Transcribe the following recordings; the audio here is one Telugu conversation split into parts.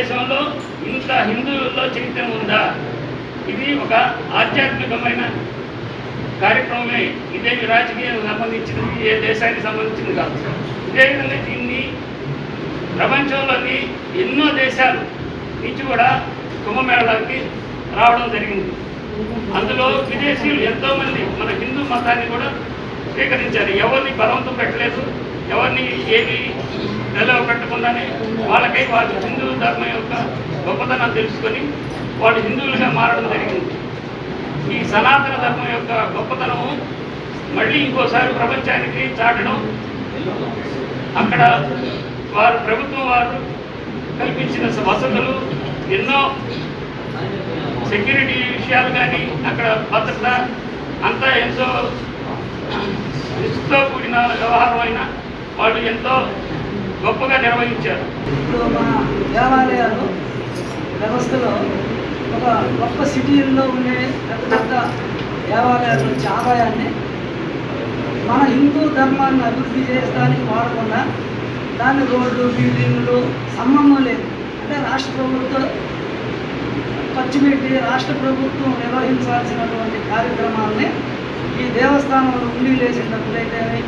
భారతదేశంలో ఇంత హిందువుల్లో చైతన్యం ఉందా? ఇది ఒక ఆధ్యాత్మికమైన కార్యక్రమమే. ఇదేమి రాజకీయం సంబంధించినది ఏ దేశానికి సంబంధించింది కాదు. ఇదే విధంగా దీన్ని ప్రపంచంలోని ఎన్నో దేశాలు నుంచి కూడా కుంభమేళాకి రావడం జరిగింది. అందులో విదేశీయులు ఎంతోమంది మన హిందూ మతాన్ని కూడా స్వీకరించారు ఎవరిని బలవంతం పెట్టలేదు. ఎవరిని ఏమి నిలవ పెట్టకుండానే వాళ్ళకై వాళ్ళు హిందూ ధర్మం యొక్క గొప్పతనం తెలుసుకొని వాళ్ళు హిందువులుగా మారడం జరిగింది. ఈ సనాతన ధర్మం యొక్క గొప్పతనము మళ్ళీ ఇంకోసారి ప్రపంచానికి చాటడం అక్కడ వారు ప్రభుత్వం వారు కల్పించిన వసతులు ఎన్నో సెక్యూరిటీ విషయాలు కానీ అక్కడ భద్రత అంతా ఎంతో రిస్క్తో కూడిన వ్యవహారం అయినా వాళ్ళు ఎంతో గొప్పగా నిర్వహించారు. ఇప్పుడు మన దేవాలయాలు వ్యవస్థలో ఒక గొప్ప సిటీల్లో ఉండే పెద్ద పెద్ద దేవాలయాల నుంచి ఆదాయాన్ని మన హిందూ ధర్మాన్ని అభివృద్ధి చేయడానికి వాడకుండా దాని రోడ్లు బిల్డింగ్లు సంబంధం లేదు. అంటే రాష్ట్ర ప్రభుత్వం ఖర్చు పెట్టి రాష్ట్ర ప్రభుత్వం నిర్వహించాల్సినటువంటి కార్యక్రమాలని ఈ దేవస్థానంలో ఉండి లేచిన అని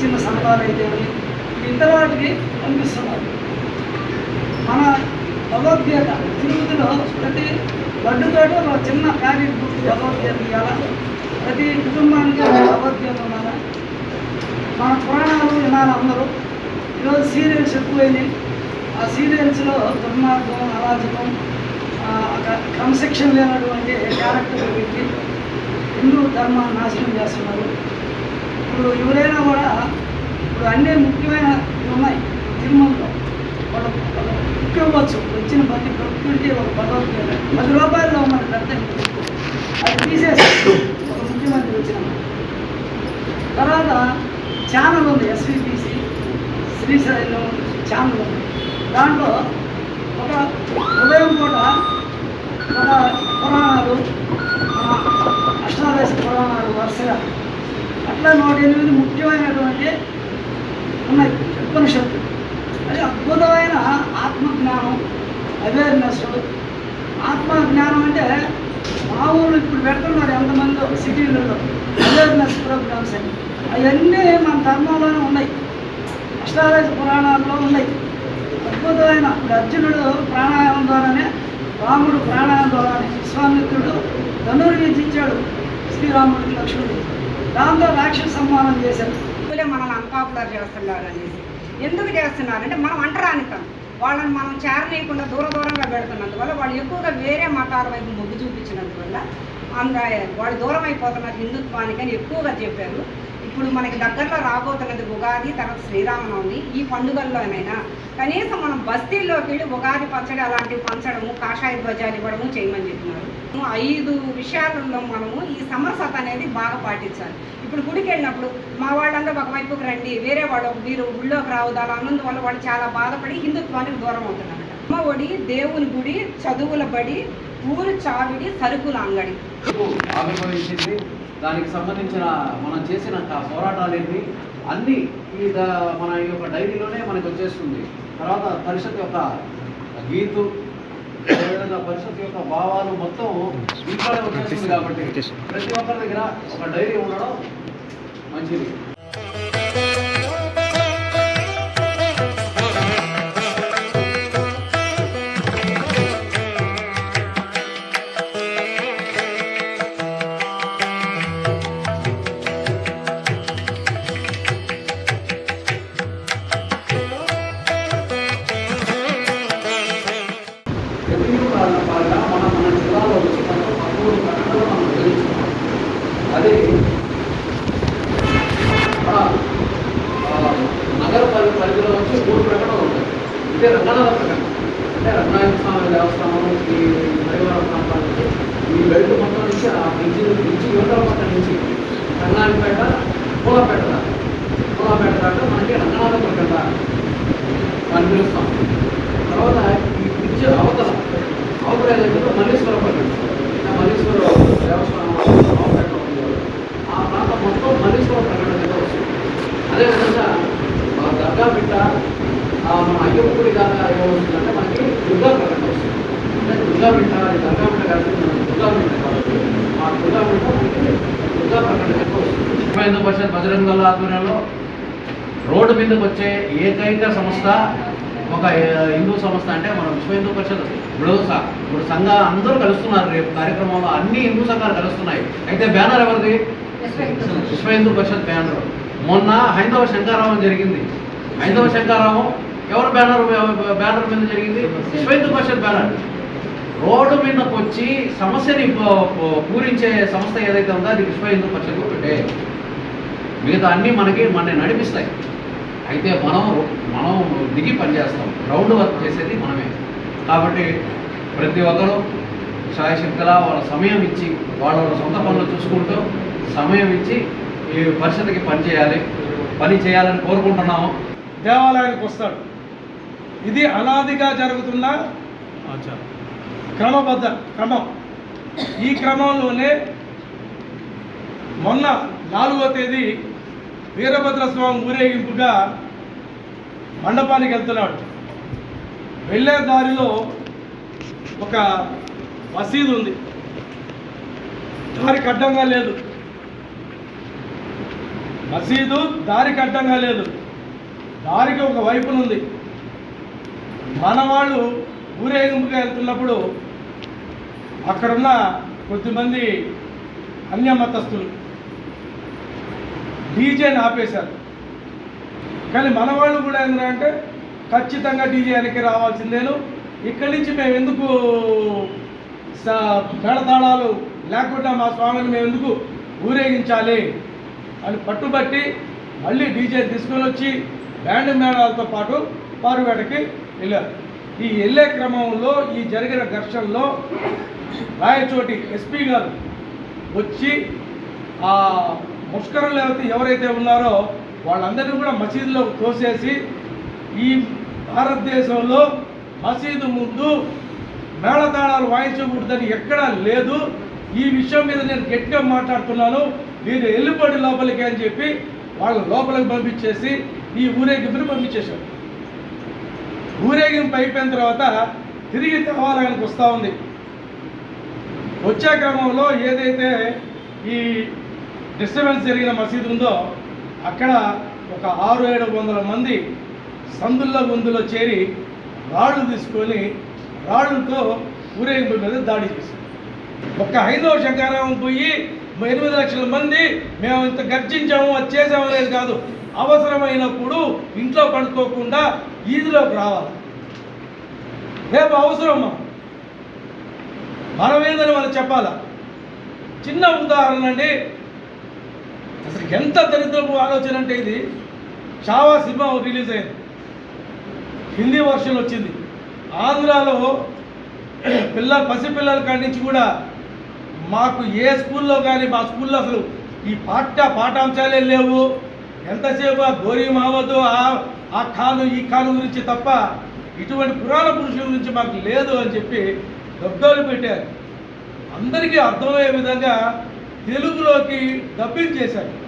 చిన్న సంతాలు అయితే ఇతర వాటికి పంపిస్తున్నారు. మన భగవద్గీత తిరుపతిలో ప్రతి లడ్డుతోటి ఒక చిన్న ప్యాకెట్ పూర్తి భగవద్గీత ఇవ్వాలి ప్రతి కుటుంబానికి ఒక భగవద్గీత ఉండాలి? మన పురాణాలు వినాలి అందరూ? ఈరోజు సీరియల్స్ ఎక్కువైనాయి. ఆ సీరియల్స్లో దుర్మార్గం అరాజకం క్రమశిక్షణ లేనటువంటి క్యారెక్టర్ హిందూ ధర్మాన్ని నాశనం చేస్తున్నారు. ఇప్పుడు ఎవరైనా కూడా ఇప్పుడు అన్నీ ముఖ్యమైన ఉన్నాయి. తిరుమలలో వాళ్ళు బుక్ ఇవ్వచ్చు వచ్చిన ప్రతి ప్రకృతి ఒక భగవద్గీత పది రూపాయల్లో మన పెద్ద అది తీసేసి ఒక ముఖ్యమంత్రి వచ్చిన తర్వాత ఛానల్ ఉంది ఎస్విపిసి శ్రీశైలం ఛానల్ ఉంది. దాంట్లో ఒక ఉదయం పూట ఒక పురాణాలు అష్టాదశ పురాణాలు వరుసగా. అట్లా నూట ఎనిమిది ముఖ్యమైనటువంటి ఉన్నాయి ఉపనిషత్తు అది అద్భుతమైన ఆత్మజ్ఞానం అవేర్నెస్ ఆత్మజ్ఞానం అంటే మామూలు ఇప్పుడు పెడుతున్నారు ఎంతమంది సిటీలలో అవేర్నెస్ ప్రోగ్రామ్స్ అని. అవన్నీ మన ధర్మంలోనే ఉన్నాయి. అష్టాదశ పురాణాల్లో ఉన్నాయి. అద్భుతమైన అర్జునుడు ప్రాణాయామం ద్వారానే రాముడు ప్రాణాయామం ద్వారానే విశ్వామిత్రుడు ధనుర్విద్య ఇచ్చాడు శ్రీరాముడికి లక్ష్మణుడు. దాంతో రాక్షస సంహారం చేశారు మనల్ని అన్పాపులర్ చేస్తున్నారు అనేసి ఎందుకు చేస్తున్నారంటే మనం అంటరానితం వాళ్ళని మనం చేరనీయకుండా దూర దూరంగా పెడుతున్నందువల్ల వాళ్ళు ఎక్కువగా వేరే మతాల వైపు మొగ్గు చూపించినందువల్ల అంద వాళ్ళు దూరం అయిపోతున్నారు హిందుత్వానికి అని ఎక్కువగా చెప్పారు. ఇప్పుడు మనకి దగ్గరలో రాబోతున్నది ఉగాది తర్వాత శ్రీరామనవమి. ఈ పండుగల్లోనైనా కనీసం మనం బస్తీల్లోకి వెళ్ళి ఉగాది పచ్చడి అలాంటివి పంచడము కాషాయ ధ్వజాలు ఇవ్వడము చేయమని చెప్పినారు. ఐదు విషయాలలో మనము ఈ సమరసత అనేది బాగా పాటించాలి. ఇప్పుడు గుడికి వెళ్ళినప్పుడు మా వాళ్ళందరూ ఒకవైపుకి రండి వేరే వాళ్ళు మీరు గుళ్ళోకి అన్నందు వల్ల వాళ్ళు చాలా బాధపడి హిందుత్వానికి దూరం అవుతున్నారట అమ్మ ఒడి దేవుని గుడి చదువుల బడి ఊరు చావిడి సరుకుల అంగడి. దానికి సంబంధించిన మనం చేసిన ఏంటి? అన్నీ ఈ మన ఈ యొక్క డైరీలోనే మనకు వచ్చేస్తుంది. తర్వాత పరిషత్ యొక్క గీతు అదేవిధంగా పరిషత్ యొక్క భావాలు మొత్తం ఇంట్లోనే వచ్చేస్తుంది కాబట్టి ప్రతి ఒక్కరి దగ్గర ఒక డైరీ ఉండడం మంచిది. అదే. నగర పరి పరిధిలో వచ్చి మూడు ప్రకటనలు ఉంటాయి. ఇదే రంగనాథ ప్రకటన. అంటే రంగనాథ స్వామి దేవస్థానం ఈ పరివార ప్రాంతానికి ఈ బెల్ట్ మొత్తం నుంచి ఆ బ్రిడ్జి బ్రిడ్జి యువతల మొత్తం నుంచి రంగనాథపేట పూలపేట దాకా. పూలపేట దాకా మనకి రంగనాథ ప్రకటన అని పిలుస్తాం తర్వాత ఈ బ్రిడ్జ్ అవతల అవతల ఏదైతే మల్లేశ్వరం ప్రకటన మల్లేశ్వర దేవస్థానం అవపేట ఉంది కదా. ఆ ప్రాంతం మొత్తం మల్లేశ్వర ప్రకటన కింద వస్తుంది అదేవిధంగా ఆ దర్గా బిడ్డ ఆ, మన అయ్యప్ప గుడి దాకా ఏమవుతుందంటే మనకి దుర్గా ప్రకటన వస్తుంది అంటే దుర్గా మింట అది దర్గా మింట కలిసి మనకి దుర్గా మింట కాబట్టి ఆ దుర్గా మింట మనకి దుర్గా ప్రకటన కింద వస్తుంది విశ్వ హిందూ పరిషత్ ఆధ్వర్యంలో రోడ్డు మీదకి వచ్చే ఏకైక సంస్థ ఒక హిందూ సంస్థ అంటే మన విశ్వ హిందూ పరిషత్. ఇప్పుడు ఇప్పుడు సంఘ అందరూ కలుస్తున్నారు రేపు కార్యక్రమంలో అన్ని హిందూ సంఘాలు కలుస్తున్నాయి. అయితే బ్యానర్ ఎవరిది? విశ్వ హిందూ పరిషత్. బ్యానర్. మొన్న హైందవ శంకారావం జరిగింది. హైందవ శంకారావం ఎవరు బ్యానర్ బ్యానర్ మీద జరిగింది? విశ్వ హిందూ పరిషత్ బ్యానర్. రోడ్డు మీదకి వచ్చి సమస్యని పూరించే సంస్థ ఏదైతే ఉందో అది విశ్వ హిందూ పరిషత్ ఒకటే మిగతా అన్నీ మనకి మన నడిపిస్తాయి. అయితే మనం మనం దిగి పనిచేస్తాం. గ్రౌండ్ వర్క్ చేసేది మనమే. కాబట్టి ప్రతి ఒక్కరూ శాయశక్తుల వాళ్ళ సమయం ఇచ్చి వాళ్ళ వాళ్ళ సొంత పనులు చూసుకుంటూ సమయం ఇచ్చి ఈ పరిషత్కి పని చేయాలి. పని చేయాలని కోరుకుంటున్నాము. దేవాలయానికి వస్తాడు. ఇది అనాదిగా జరుగుతున్న క్రమబద్ధ క్రమం. ఈ క్రమంలోనే మొన్న నాలుగో తేదీ వీరభద్ర స్వామి ఊరేగింపుగా మండపానికి వెళ్తున్నాడు. వెళ్ళే దారిలో ఒక మసీదు ఉంది. దారికి అడ్డంగా లేదు. మసీదు దారికి అడ్డంగా లేదు. దారికి ఒక వైపునుంది మన వాళ్ళు ఊరేగింపుగా వెళ్తున్నప్పుడు అక్కడున్న కొద్దిమంది అన్య మతస్థులు డీజేని ఆపేశారు. కానీ మన వాళ్ళు కూడా ఏంటంటే ఖచ్చితంగా డీజే వెనక్కి రావాల్సిందేను. ఇక్కడి నుంచి మేము ఎందుకు స- లేకుండా మా స్వామిని మేము ఎందుకు ఊరేగించాలి అని పట్టుబట్టి మళ్ళీ డీజే తీసుకొని వచ్చి బ్యాండ్ మేళాలతో పాటు పారువేటకి వెళ్ళారు. ఈ వెళ్ళే క్రమంలో ఈ జరిగిన ఘర్షణలో రాయచోటి ఎస్పీ గారు వచ్చి ముష్కరులు ఎవరైతే ఎవరైతే ఉన్నారో వాళ్ళందరినీ కూడా మసీదులో తోసేసి ఈ భారతదేశంలో మసీదు ముందు మేళతాళాలు వాయించకూడదని ఎక్కడా లేదు. ఈ విషయం మీద నేను గట్టిగా మాట్లాడుతున్నాను. మీరు ఎల్లుబడి లోపలికి అని చెప్పి వాళ్ళ లోపలికి పంపించేసి ఈ ఊరేగింపుని పంపించేశారు. ఊరేగింపు అయిపోయిన తర్వాత తిరిగి దేవాలయానికి వస్తూ ఉంది. వచ్చే క్రమంలో ఏదైతే ఈ డిస్టర్బెన్స్ జరిగిన మసీదు ఉందో అక్కడ ఒక ఆరు ఏడు వందల మంది సందుల్లో గుందులో చేరి రాళ్ళు తీసుకొని రాళ్ళతో ఊరేగింపు మీద దాడి చేశారు. ఒక హైందవ శంకారావం పోయి ఎనిమిది లక్షల మంది మేము ఇంత గర్జించాము అది చేసాము అనేది కాదు అవసరమైనప్పుడు ఇంట్లో పడుకోకుండా ఈదిలోకి రావాలి. రేపు అవసరం మనం మనమేందని మనం చెప్పాలా? చిన్న ఉదాహరణ అండి అసలు ఎంత దరిద్రపు ఆలోచన అంటే ఇది? చావా సినిమా రిలీజ్ అయింది. హిందీ వర్షన్ వచ్చింది. ఆంధ్రాలో పిల్ల పసిపిల్లల కాడి నుంచి కూడా మాకు ఏ స్కూల్లో కానీ మా స్కూల్లో అసలు ఈ పాఠ్య పాఠాంశాలే లేవు. ఎంతసేపు ఆ గోరీ మావద్దు ఆ ఆ ఖాను ఈ ఖాను గురించి తప్ప ఇటువంటి పురాణ పురుషుల గురించి మాకు లేదు అని చెప్పి గబ్దాలు పెట్టారు. అందరికీ అర్థమయ్యే విధంగా తెలుగులోకి డబ్బింగ్ చేశారు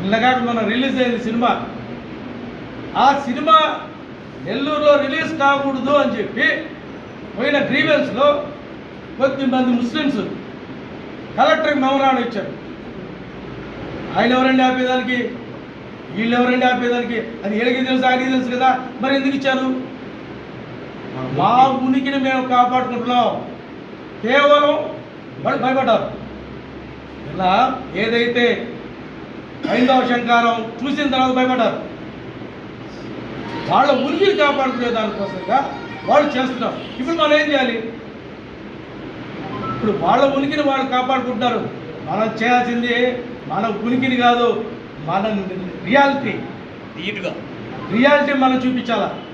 నిన్నగాక మన రిలీజ్ అయింది సినిమా. ఆ సినిమా నెల్లూరులో రిలీజ్ కాకూడదు అని చెప్పి పోయిన గ్రీవెన్స్లో కొద్దిమంది ముస్లిమ్స్ కలెక్టర్కి మెమరాండం ఇచ్చారు. ఆయన ఎవరండి ఆపేదానికి? వీళ్ళు ఎవరండి ఆపేదానికి? అది ఏడికి తెలుసు ఆయనకి తెలుసు కదా. మరి ఎందుకు ఇచ్చారు? మా ఉనికిని మేము కాపాడుకుంటున్నాం. కేవలం వాళ్ళు భయపడ్డారు. ఇలా ఏదైతే హైందవ శంకారం చూసిన తర్వాత భయపడ్డారు. వాళ్ళ ఉనికిని కాపాడుకునే దానికోసంగా వాళ్ళు చేస్తున్నారు. ఇప్పుడు మనం ఏం చేయాలి? ఇప్పుడు వాళ్ళ ఉనికిని వాళ్ళు కాపాడుకుంటున్నారు. మనం చేయాల్సింది మన ఉనికిని కాదు మన రియాలిటీ. నీట్గా రియాలిటీ మనం చూపించాలా?